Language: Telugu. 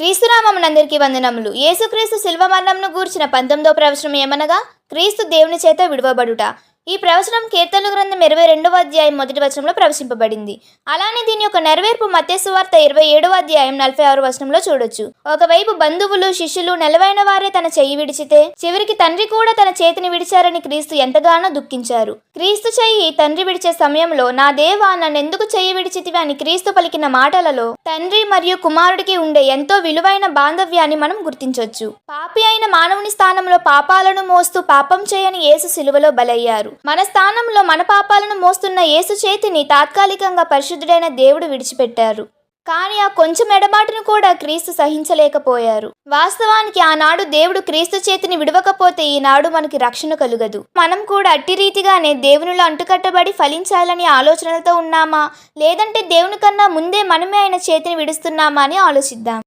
క్రీస్తునామమునందరికీ వందనములు. యేసుక్రీస్తు శిల్వ మరణంను గూర్చిన పంతొమ్మిదో ప్రవచనం ఏమనగా క్రీస్తు దేవుని చేత విడువబడుట. ఈ ప్రవచనం కీర్తన గ్రంథం ఇరవై రెండవ అధ్యాయం మొదటి వచనంలో ప్రవేశింపబడింది. అలానే దీని యొక్క నెరవేర్పు మత్స్యవార్త ఇరవై ఏడవ అధ్యాయం నలభై ఆరు వచనంలో చూడొచ్చు. ఒకవైపు బంధువులు శిష్యులు నెలవైన వారే తన చెయ్యి విడిచితే చివరికి తండ్రి కూడా తన చేతిని విడిచారని క్రీస్తు ఎంతగానో దుఃఖించారు. క్రీస్తు చెయ్యి తండ్రి విడిచే సమయంలో నా దేవా నన్నెందుకు చెయ్యి విడిచితివి? అని క్రీస్తు పలికిన మాటలలో తండ్రి మరియు కుమారుడికి ఉండే ఎంతో విలువైన బాంధవ్యాన్ని మనం గుర్తించవచ్చు పాపి అయిన మానవుని స్థానంలో పాపాలను మోస్తూ పాపం చేయని యేసు సిలువలో బలయ్యారు. మన స్థానంలో మన పాపాలను మోస్తున్న యేసు చేతిని తాత్కాలికంగా పరిశుద్ధుడైన దేవుడు విడిచిపెట్టారు. కానీ ఆ కొంచెం ఎడబాటును కూడా క్రీస్తు సహించలేకపోయారు. వాస్తవానికి ఆనాడు దేవుడు క్రీస్తు చేతిని విడవకపోతే ఈనాడు మనకి రక్షణ కలుగదు. మనం కూడా అట్టి రీతిగానే దేవునిలో అంటుకట్టబడి ఫలించాలని ఆలోచనలతో ఉన్నామా? లేదంటే దేవుని కన్నా ముందే మనమే ఆయన చేతిని విడుస్తున్నామా అని ఆలోచిద్దాం.